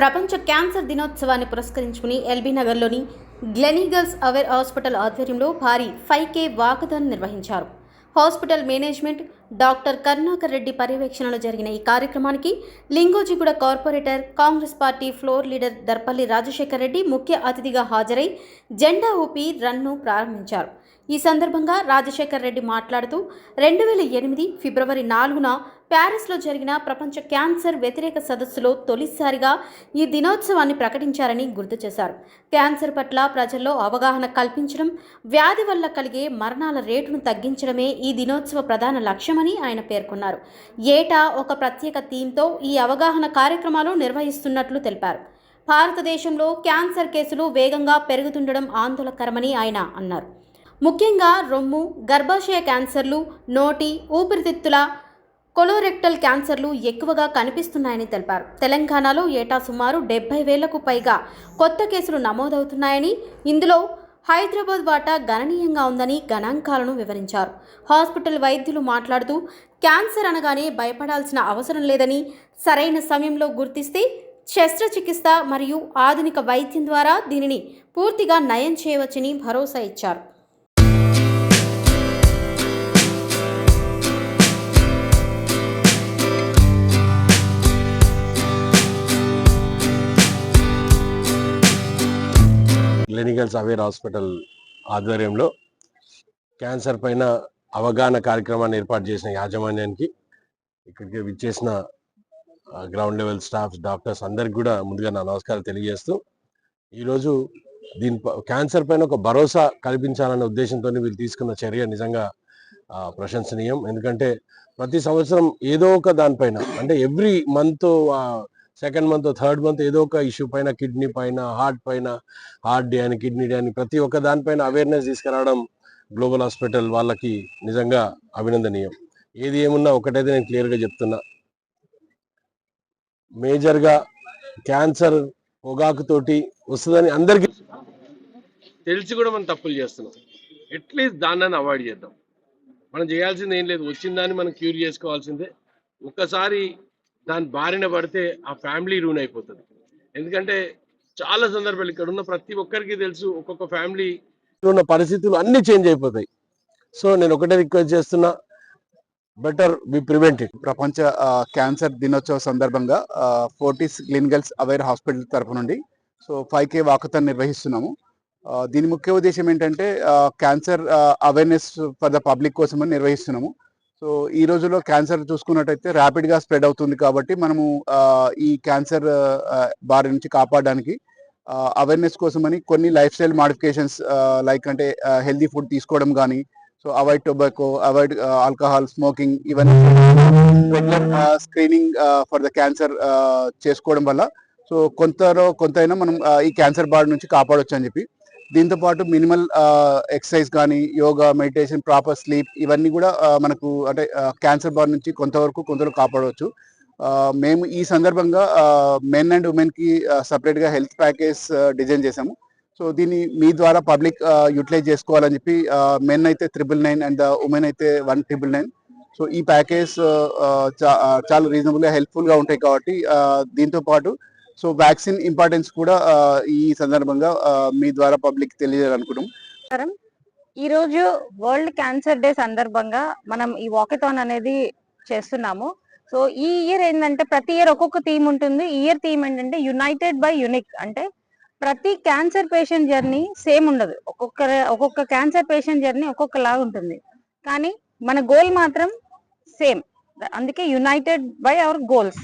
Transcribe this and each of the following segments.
ప్రపంచ క్యాన్సర్ దినోత్సవాన్ని పురస్కరించుకుని ఎల్బీ నగర్లోని గ్లెనీగల్స్ అవేర్ హాస్పిటల్ ఆధ్వర్యంలో భారీ ఫైవ్ కే వాకథాన్ నిర్వహించారు. Hospital management doctor Karunakar Reddy పర్యవేక్షణలో జరిగిన ఈ కార్యక్రమానికి Lingojiguda corporator Congress party floor leader Darpalli Rajasekhar Reddy ముఖ్య అతిథిగా హాజరై జెండా ఊపి రన్ను ప్రారంభించారు. ఈ సందర్భంగా రాజశేఖర్ రెడ్డి మాట్లాడుతూ రెండు వేల ఎనిమిది ఫిబ్రవరి నాలుగున ప్యారిస్లో జరిగిన ప్రపంచ క్యాన్సర్ వ్యతిరేక సదస్సులో తొలిసారిగా ఈ దినోత్సవాన్ని ప్రకటించారని గుర్తు చేశారు. క్యాన్సర్ పట్ల ప్రజల్లో అవగాహన కల్పించడం వ్యాధి వల్ల కలిగే మరణాల రేటును తగ్గించడమే ఈ దినోత్సవ ప్రధాన లక్ష్యం లక్ష్యమని ఆయన పేర్కొన్నారు. ఏటా ఒక ప్రత్యేక థీమ్తో ఈ అవగాహన కార్యక్రమాలు నిర్వహిస్తున్నట్లు తెలిపారు. భారతదేశంలో క్యాన్సర్ కేసులు వేగంగా పెరుగుతుండడం ఆందోళనకరమని ఆయన అన్నారు. ముఖ్యంగా రొమ్ము గర్భాశయ క్యాన్సర్లు నోటి ఊపిరితిత్తుల కొలోరెక్టల్ క్యాన్సర్లు ఎక్కువగా కనిపిస్తున్నాయని తెలిపారు. తెలంగాణలో ఏటా సుమారు డెబ్బై వేలకు పైగా కొత్త కేసులు నమోదవుతున్నాయని ఇందులో హైదరాబాద్ వాటా గణనీయంగా ఉందని గణాంకాలను వివరించారు. హాస్పిటల్ వైద్యులు మాట్లాడుతూ క్యాన్సర్ అనగానే భయపడాల్సిన అవసరం లేదని సరైన సమయంలో గుర్తిస్తే శస్త్రచికిత్స మరియు ఆధునిక వైద్యం ద్వారా దీనిని పూర్తిగా నయం చేయవచ్చని భరోసా ఇచ్చారు. క్లినికల్స్ అవేర్ హాస్పిటల్ ఆధ్వర్యంలో క్యాన్సర్ పైన అవగాహన కార్యక్రమాన్ని ఏర్పాటు చేసిన యాజమాన్యానికి ఇక్కడికి విచ్చేసిన గ్రౌండ్ లెవెల్ స్టాఫ్ డాక్టర్స్ అందరికి కూడా ముందుగా నా నమస్కారం తెలియజేస్తూ ఈరోజు దీని ప- క్యాన్సర్ పైన ఒక భరోసా కల్పించాలనే ఉద్దేశంతో వీళ్ళు తీసుకున్న చర్య నిజంగా ప్రశంసనీయం. ఎందుకంటే ప్రతి సంవత్సరం ఏదో ఒక దానిపైన అంటే every month second month third month ఏదో ఒక ఇష్యూ పైన కిడ్నీ పైన హార్ట్ పైన హార్ట్ డే అని కిడ్నీ డే అని ప్రతి ఒక్క దానిపైన అవేర్నెస్ తీసుకురావడం గ్లోబల్ హాస్పిటల్ వాళ్ళకి నిజంగా అభినందనీయం. ఏది ఏమున్నా ఒకటైతే నేను క్లియర్గా చెప్తున్నా. మేజర్గా క్యాన్సర్ పొగాకుతోటి వస్తుందని అందరికీ తెలిసి కూడా మనం తప్పులు చేస్తున్నాం. అట్లీస్ట్ దాన్ని అవాయిడ్ చేద్దాం. మనం చేయాల్సింది ఏం లేదు. వచ్చిన దాన్ని మనం క్యూర్ చేసుకోవాల్సిందే. ఒక్కసారి దాని బారిన పడితే ఆ ఫ్యామిలీ రూన్ అయిపోతుంది. ఎందుకంటే చాలా సందర్భాలు ఇక్కడ ఉన్న ప్రతి ఒక్కరికి తెలుసు ఒక్కొక్క ఫ్యామిలీ ఉన్న పరిస్థితులు అన్ని చేంజ్ అయిపోతాయి. సో నేను ఒకటే రిక్వెస్ట్ చేస్తున్నా బెటర్ బి ప్రివెంటెడ్ ప్రపంచ క్యాన్సర్ దినోత్సవ సందర్భంగా ఫోర్టీస్ క్లినికల్స్ అవేర్ హాస్పిటల్ తరపు నుండి సో ఫైవ్ కే వాకథాన్ నిర్వహిస్తున్నాము. దీని ముఖ్య ఉద్దేశం ఏంటంటే cancer awareness for the public కోసమని నిర్వహిస్తున్నాము. సో ఈ రోజుల్లో క్యాన్సర్ చూసుకున్నట్టయితే ర్యాపిడ్గా స్ప్రెడ్ అవుతుంది కాబట్టి మనము ఈ క్యాన్సర్ బారి నుంచి కాపాడడానికి అవేర్నెస్ కోసమని కొన్ని లైఫ్ స్టైల్ మాడిఫికేషన్స్ లైక్ అంటే హెల్దీ ఫుడ్ తీసుకోవడం కానీ so avoid tobacco avoid alcohol smoking ఇవన్నీ regular screening for the cancer చేసుకోవడం వల్ల. సో కొంతలో కొంతైనా మనం ఈ క్యాన్సర్ బారి నుంచి కాపాడొచ్చు అని చెప్పి దీంతో పాటు మినిమల్ ఎక్సర్సైజ్ కానీ యోగా మెడిటేషన్ ప్రాపర్ స్లీప్ ఇవన్నీ కూడా మనకు అంటే క్యాన్సర్ బార్ నుంచి కొంతవరకు కొంతలో కాపాడవచ్చు. మేము ఈ సందర్భంగా మెన్ అండ్ ఉమెన్కి సపరేట్గా హెల్త్ ప్యాకేజ్ డిజైన్ చేసాము సో దీన్ని మీ ద్వారా పబ్లిక్ యూటిలైజ్ చేసుకోవాలని చెప్పి మెన్ అయితే త్రిబుల్ నైన్ అండ్ ఉమెన్ అయితే వన్ ట్రిపుల్ నైన్. సో ఈ ప్యాకేజ్ చాలా రీజనబుల్గా హెల్ప్ఫుల్గా ఉంటాయి కాబట్టి దీంతో పాటు సో వ్యాక్సిన్ ఇంపార్టెన్స్ కూడా ఈ సందర్భంగా మీ ద్వారా పబ్లిక్ తెలియజేయాలనుకున్నాం ఈ రోజు వరల్డ్ క్యాన్సర్ డే సందర్భంగా మనం ఈ వాకథాన్ అనేది చేస్తున్నాము. సో ఈ ఇయర్ ఏంటంటే ప్రతి ఇయర్ ఒక్కొక్క థీమ్ ఉంటుంది. ఈ ఇయర్ థీమ్ ఏంటంటే యునైటెడ్ బై యునిక్. అంటే ప్రతి క్యాన్సర్ పేషెంట్ జర్నీ సేమ్ ఉండదు. ఒక్కొక్క ఒక్కొక్క క్యాన్సర్ పేషెంట్ జర్నీ ఒక్కొక్కలా ఉంటుంది. కానీ మన గోల్ మాత్రం సేమ్. అందుకే యునైటెడ్ బై అవర్ గోల్స్.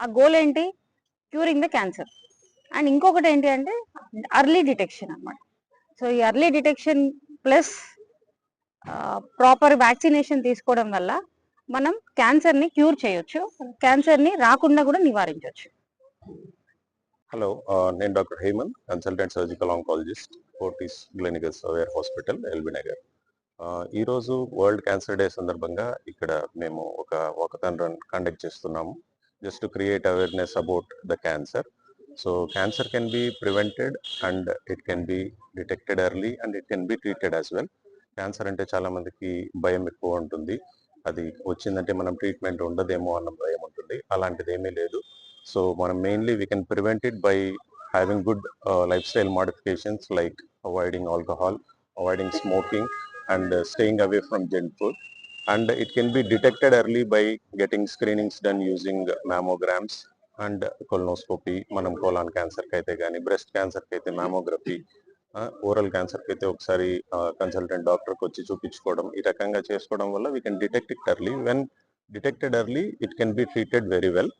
ఆ గోల్ ఏంటి? క్యూరింగ్ ద క్యాన్సర్ అండ్ ఇంకొకటి ఏంటి అంటే అర్లీ డిటెక్షన్ అనమాట సో ఈ early detection plus proper vaccination తీసుకోవడం వల్ల మనం క్యాన్సర్ని క్యూర్ చేయొచ్చు. క్యాన్సర్ని రాకుండా కూడా నివారించవచ్చు హలో నేను doctor Hemanth consultant surgical oncologist Fortis clinical aware hospital LB Nagar. ఈరోజు వరల్డ్ క్యాన్సర్ డే సందర్భంగా ఇక్కడ మేము ఒక వాకథాన్ రన్ కండక్ట్ చేస్తున్నాము. Just to create awareness about the cancer so cancer can be prevented and it can be detected early and it can be treated as well cancer అంటే చాలా మందికి భయం ఎక్కువ ఉంటుంది. అది వచ్చిందంటే మనం ట్రీట్మెంట్ ఉండదేమో అన్న భయం ఉంటుంది. అలాంటిది ఏమీ లేదు. సో మనం mainly we can prevent it by having good life style modifications like avoiding alcohol avoiding smoking and staying away from junk food and it can be detected early by getting screenings done using mammograms and colonoscopy మనం colon క్యాన్సర్కి అయితే కానీ breast క్యాన్సర్కి అయితే mammography oral క్యాన్సర్కి అయితే ఒకసారి consultant డాక్టర్కి వచ్చి చూపించుకోవడం ఈ రకంగా చేసుకోవడం వల్ల we can detect it early when detected early it can be treated very well